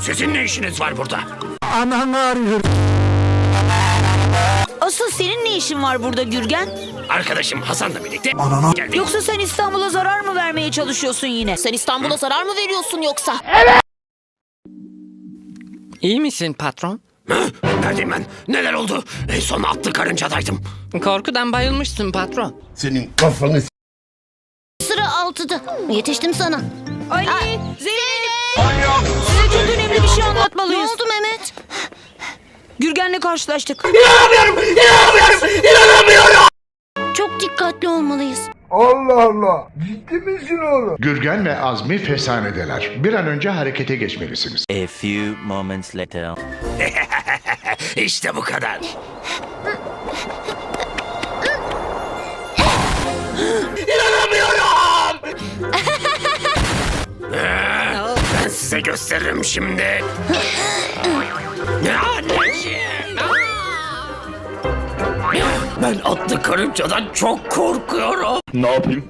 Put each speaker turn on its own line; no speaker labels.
Sizin ne işiniz var burada?
Ananı arıyor.
Asıl senin ne işin var burada Gürgen?
Arkadaşım Hasan'la birlikte geldik.
Yoksa sen İstanbul'a zarar mı vermeye çalışıyorsun yine?
Sen İstanbul'a zarar mı veriyorsun yoksa?
İyi misin patron?
Hı? Neredeyim ben? Neler oldu? En son atlı karıncadaydım.
Korkudan bayılmışsın patron.
Senin kafanı
Sıra altıda. Yetiştim sana.
Ay Zeynep! Gürgen'le karşılaştık.
Çok dikkatli olmalıyız.
Gürgen ve Azmi fesanedeler. Bir an önce harekete geçmelisiniz.
A few moments later.
İşte bu kadar. İnanamıyorum! Ben size gösteririm şimdi. Ben atlı karıncadan çok korkuyorum.
ne yapayım?